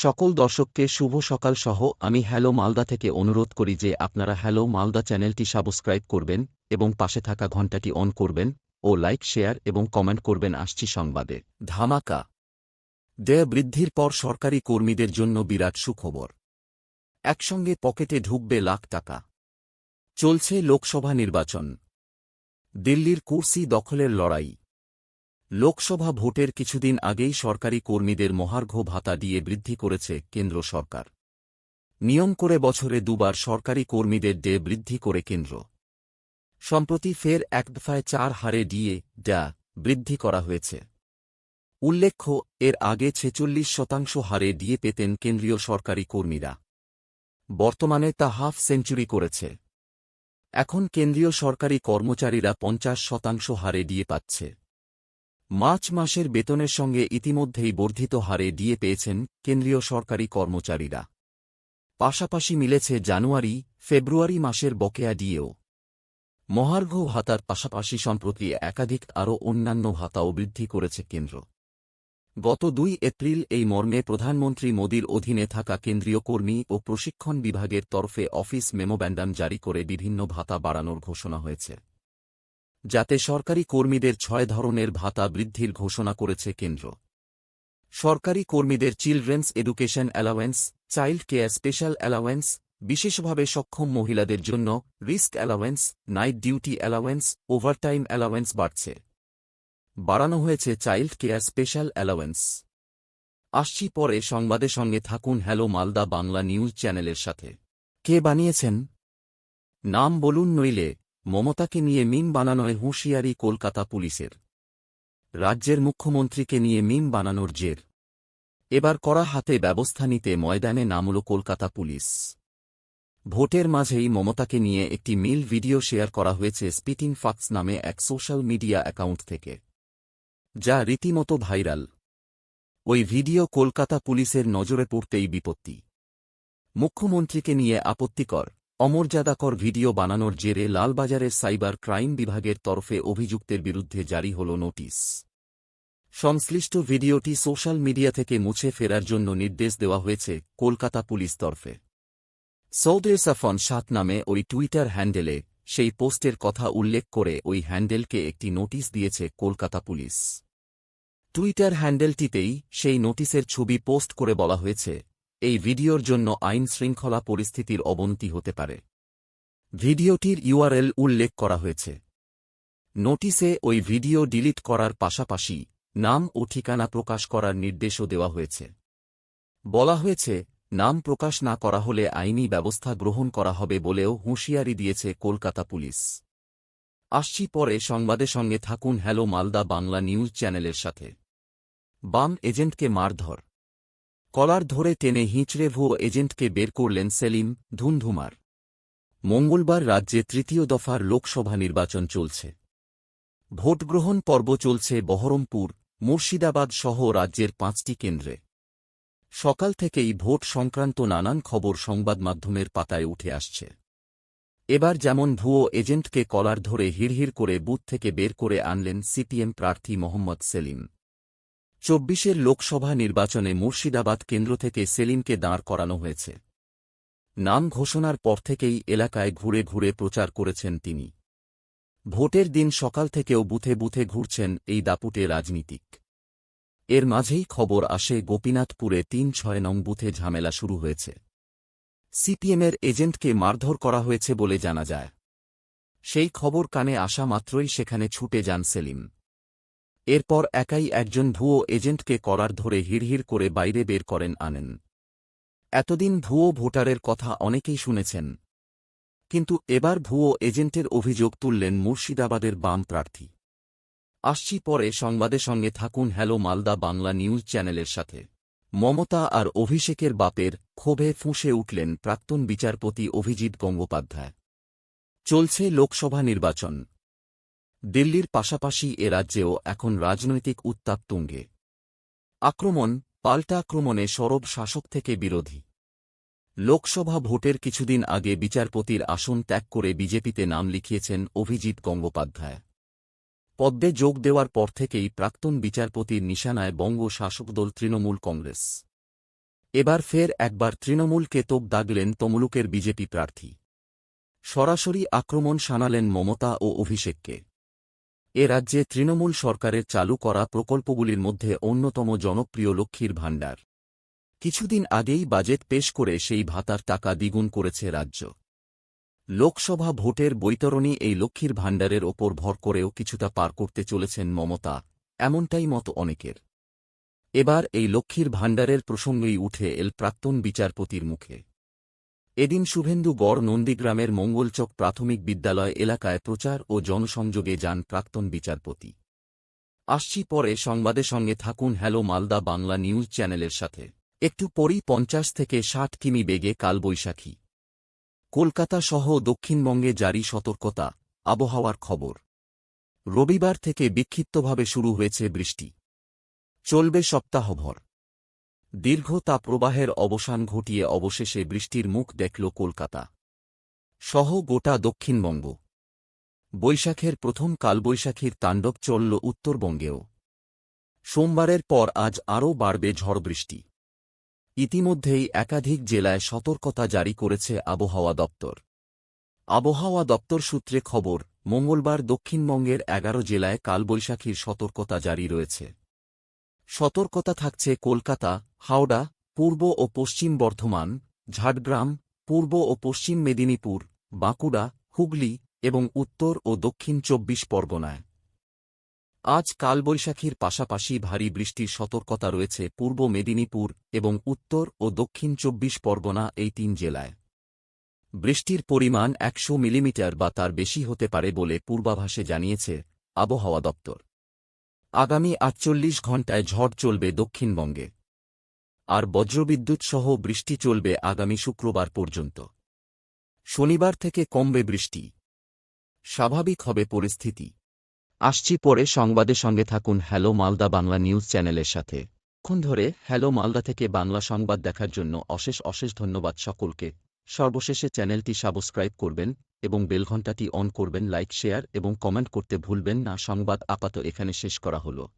সকল দর্শককে শুভ সকাল সহ আমি হ্যালো মালদা থেকে অনুরোধ করি যে আপনারা হ্যালো মালদা চ্যানেলটি সাবস্ক্রাইব করবেন এবং পাশে থাকা ঘণ্টাটি অন করবেন ও লাইক, শেয়ার এবং কমেন্ট করবেন। আসছি সংবাদে। ধামাকা। দেয় বৃদ্ধির পর সরকারি কর্মীদের জন্য বিরাট সুখবর। একসঙ্গে পকেটে ঢুকবে লাখ টাকা। চলছে লোকসভা নির্বাচন। দিল্লির কুর্সি দখলের লড়াই। লোকসভা ভোটের কিছুদিন আগেই সরকারি কর্মীদের মহার্ঘ ভাতা দিয়ে বৃদ্ধি করেছে কেন্দ্র সরকার। নিয়ম করে বছরে দুবার সরকারি কর্মীদের ডে বৃদ্ধি করে কেন্দ্র। সম্প্রতি ফের এক দফায় চার হারে দিয়ে ডা, বৃদ্ধি করা হয়েছে। উল্লেখ্য, এর আগে ছেচল্লিশ শতাংশ হারে দিয়ে পেতেন কেন্দ্রীয় সরকারি কর্মীরা। বর্তমানে তা হাফ সেঞ্চুরি করেছে। এখন কেন্দ্রীয় সরকারি কর্মচারীরা পঞ্চাশ শতাংশ হারে দিয়ে পাচ্ছে। মার্চ মাসের বেতনের সঙ্গে ইতিমধ্যেই বর্ধিত হারে দিয়ে পেয়েছেন কেন্দ্রীয় সরকারি কর্মচারীরা। পাশাপাশি মিলেছে জানুয়ারি, ফেব্রুয়ারি মাসের বকেয়া দিয়েও মহার্ঘ ভাতার পাশাপাশি সম্প্রতি একাধিক আরও অন্যান্য ভাতাও বৃদ্ধি করেছে কেন্দ্র। গত দুই এপ্রিল এই মর্মে প্রধানমন্ত্রী মোদীর অধীনে থাকা কেন্দ্রীয় কর্মী ও প্রশিক্ষণ বিভাগের তরফে অফিস মেমোব্যান্ডাম জারি করে বিভিন্ন ভাতা বাড়ানোর ঘোষণা হয়েছে। যাতে সরকারি কর্মীদের ছয় ধরনের ভাতা বৃদ্ধির ঘোষণা করেছে কেন্দ্র। সরকারি কর্মীদের children's education allowance, child care special allowance, বিশেষভাবে সক্ষম মহিলাদের জন্য risk allowance, night duty allowance, overtime allowance বাড়ছে। বাড়ানো হয়েছে চাইল্ড কেয়ার স্পেশাল অ্যালাওয়েন্স। আসছি পরে সংবাদের সঙ্গে থাকুন হ্যালো মালদা বাংলা নিউজ চ্যানেলের সাথে। কে বানিয়েছেন? নাম বলুন নইলে। মমতাকে নিয়ে মিম বানানোয় হুঁশিয়ারি কলকাতা পুলিশের। রাজ্যের মুখ্যমন্ত্রীকে নিয়ে মিম বানানোর জের। এবার করা হাতে ব্যবস্থা নিতে ময়দানে নামল কলকাতা পুলিশ। ভোটের মাঝেই মমতাকে নিয়ে একটি মিল ভিডিও শেয়ার করা হয়েছে স্পিটিং ফাক্স নামে এক সোশ্যাল মিডিয়া অ্যাকাউন্ট থেকে। যা রীতিমতো ভাইরাল। ওই ভিডিও কলকাতা পুলিশের নজরে পড়তেই বিপত্তি। মুখ্যমন্ত্রীকে নিয়ে আপত্তিকর। অমর্যাদাকর ভিডিও বানানোর জেরে লালবাজারের সাইবার ক্রাইম বিভাগের তরফে অভিযুক্তের বিরুদ্ধে জারি হল নোটিশ। সংশ্লিষ্ট ভিডিওটি সোশ্যাল মিডিয়া থেকে মুছে ফেরার জন্য নির্দেশ দেওয়া হয়েছে কলকাতা পুলিশ তরফে। সৌদে সাফন সাত নামে ওই টুইটার হ্যান্ডেলে সেই পোস্টের কথা উল্লেখ করে ওই হ্যান্ডেলকে একটি নোটিশ দিয়েছে কলকাতা পুলিশ। টুইটার হ্যান্ডেলটিতেই সেই নোটিশের ছবি পোস্ট করে বলা হয়েছে এই ভিডিওর জন্য আইন শৃঙ্খলা পরিস্থিতির অবনতি হতে পারে। ভিডিওটির ইউআরএল উল্লেখ করা হয়েছে। নোটিসে ওই ভিডিও ডিলিট করার পাশাপাশি নাম ও ঠিকানা প্রকাশ করার নির্দেশও দেওয়া হয়েছে। বলা হয়েছে, নাম প্রকাশ না করা হলে আইনি ব্যবস্থা গ্রহণ করা হবে বলেও হুঁশিয়ারি দিয়েছে কলকাতা পুলিশ। আসছি পরে সংবাদের সঙ্গে থাকুন হ্যালো মালদা বাংলা নিউজ চ্যানেলের সাথে। বাম এজেন্টকে মারধর। কলার ধরে টেনে হিঁচড়ে ভুয়ো এজেন্টকে বের করলেন সেলিম ধুমধুমার মঙ্গলবার রাজ্যে তৃতীয় দফার লোকসভা নির্বাচন চলছে। ভোটগ্রহণ পর্ব চলছে বহরমপুর, মুর্শিদাবাদ সহ রাজ্যের পাঁচটি কেন্দ্রে। সকাল থেকেই ভোট সংক্রান্ত নানান খবর সংবাদ মাধ্যমের পাতায় উঠে আসছে। এবার যেমন ভুয়ো এজেন্টকে কলার ধরে হিড়হিড় করে বুথ থেকে বের করে আনলেন সিপিএম প্রার্থী মোহাম্মদ সেলিম। চব্বিশের লোকসভা নির্বাচনে মুর্শিদাবাদ কেন্দ্র থেকে সেলিমকে দাঁড় করানো হয়েছে। নাম ঘোষণার পর থেকেই এলাকায় ঘুরে ঘুরে প্রচার করেছেন তিনি। ভোটের দিন সকাল থেকেও বুথে বুথে ঘুরছেন এই দাপুটে রাজনীতিক। এর মাঝেই খবর আসে, গোপীনাথপুরে তিন ছয় নং বুথে ঝামেলা শুরু হয়েছে। সিপিএমের এজেন্টকে মারধর করা হয়েছে বলে জানা যায়। সেই খবর কানে আসা মাত্রই সেখানে ছুটে যান সেলিম। এরপর একাই একজন ভুয়ো এজেন্টকে করার ধরে হিড়হিড় করে বাইরে বের করেন আনেন। এতদিন ভুয়ো ভোটারের কথা অনেকেই শুনেছেন। কিন্তু এবার ভুয়ো এজেন্টের অভিযোগ তুললেন মুর্শিদাবাদের বাম প্রার্থী। আসছি পরে সংবাদের সঙ্গে থাকুন হ্যালো মালদা বাংলা নিউজ চ্যানেলের সাথে। মমতা আর অভিষেকের বাপের ক্ষোভে ফুঁসে উঠলেন প্রাক্তন বিচারপতি অভিজিৎ গঙ্গোপাধ্যায়। চলছে লোকসভা নির্বাচন। দিল্লির পাশাপাশি এ রাজ্যেও এখন রাজনৈতিক উত্তাপ তুঙ্গে। আক্রমণ, পাল্টা আক্রমণে সরব শাসক থেকে বিরোধী। লোকসভা ভোটের কিছুদিন আগে বিচারপতির আসন ত্যাগ করে বিজেপিতে নাম লিখিয়েছেন অভিজিৎ গঙ্গোপাধ্যায়। পদ্মে যোগ দেওয়ার পর থেকেই প্রাক্তন বিচারপতির নিশানায় বঙ্গ শাসকদল তৃণমূল কংগ্রেস। এবার ফের একবার তৃণমূলকে তোপ দাগলেন তমলুকের বিজেপি প্রার্থী। সরাসরি আক্রমণ শানালেন মমতা ও অভিষেককে। এ রাজ্যে তৃণমূল সরকারের চালু করা প্রকল্পগুলির মধ্যে অন্যতম জনপ্রিয় লক্ষ্মীর ভাণ্ডার। কিছুদিন আগেই বাজেট পেশ করে সেই ভাতার টাকা দ্বিগুণ করেছে রাজ্য। লোকসভা ভোটের বৈতরণী এই লক্ষ্মীর ভাণ্ডারের ওপর ভর করেও কিছুটা পার করতে চলেছেন মমতা, এমনটাই মত অনেকের। এবার এই লক্ষ্মীর ভাণ্ডারের প্রসঙ্গেই উঠে এল প্রাক্তন বিচারপতির মুখে। এদিন শুভেন্দু গড় নন্দীগ্রামের মঙ্গলচক প্রাথমিক বিদ্যালয় এলাকায় প্রচার ও জনসংযোগে যান প্রাক্তন বিচারপতি। আসছি পরে সংবাদের সঙ্গে থাকুন হ্যালো মালদা বাংলা নিউজ চ্যানেলের সাথে। একটু পরই পঞ্চাশ থেকে ষাট কিমি বেগে কালবৈশাখী। কলকাতা সহ দক্ষিণবঙ্গে জারি সতর্কতা, আবহাওয়ার খবর। রবিবার থেকে বিক্ষিপ্তভাবে শুরু হয়েছে বৃষ্টি। চলবে সপ্তাহভর। দীর্ঘ তাপপ্রবাহের অবসান ঘটিয়ে অবশেষে বৃষ্টির মুখ দেখল কলকাতা। সহ গোটা দক্ষিণবঙ্গ। বৈশাখের প্রথম কালবৈশাখীর তাণ্ডব চলল উত্তরবঙ্গেও। সোমবারের পর আজ আরও বাড়বে ঝড় বৃষ্টি। ইতিমধ্যেই একাধিক জেলায় সতর্কতা জারি করেছে আবহাওয়া দপ্তর। আবহাওয়া দপ্তর সূত্রে খবর, মঙ্গলবার দক্ষিণবঙ্গের এগারো জেলায় কালবৈশাখীর সতর্কতা জারি রয়েছে। সতর্কতা থাকছে কলকাতা হাওড়া, পূর্ব ও পশ্চিম বর্ধমান, ঝাড়গ্রাম, পূর্ব ও পশ্চিম মেদিনীপুর, বাঁকুড়া, হুগলি এবং উত্তর ও দক্ষিণ চব্বিশ পরগনায়। আজ কালবৈশাখীর পাশাপাশি ভারী বৃষ্টির সতর্কতা রয়েছে পূর্ব মেদিনীপুর এবং উত্তর ও দক্ষিণ চব্বিশ পরগনা এই তিন জেলায়। বৃষ্টির পরিমাণ একশো মিলিমিটার বা তার বেশি হতে পারে বলে পূর্বাভাসে জানিয়েছে আবহাওয়া দপ্তর। আগামী আটচল্লিশ ঘণ্টায় ঝড় চলবে দক্ষিণবঙ্গে। আর বজ্রবিদ্যুৎ সহ বৃষ্টি চলবে আগামী শুক্রবার পর্যন্ত। শনিবার থেকে কমবে বৃষ্টি। স্বাভাবিক হবে পরিস্থিতি। আসছি পরে সংবাদের সঙ্গে থাকুন হ্যালো মালদা বাংলা নিউজ চ্যানেলের সাথে। ক্ষণ ধরে হ্যালো মালদা থেকে বাংলা সংবাদ দেখার জন্য অশেষ অশেষ ধন্যবাদ সকলকে। সর্বশেষে চ্যানেলটি সাবস্ক্রাইব করবেন এবং বেলঘণ্টাটি অন করবেন, লাইক, শেয়ার এবং কমেন্ট করতে ভুলবেন না। সংবাদ আপাত এখানে শেষ করা হল।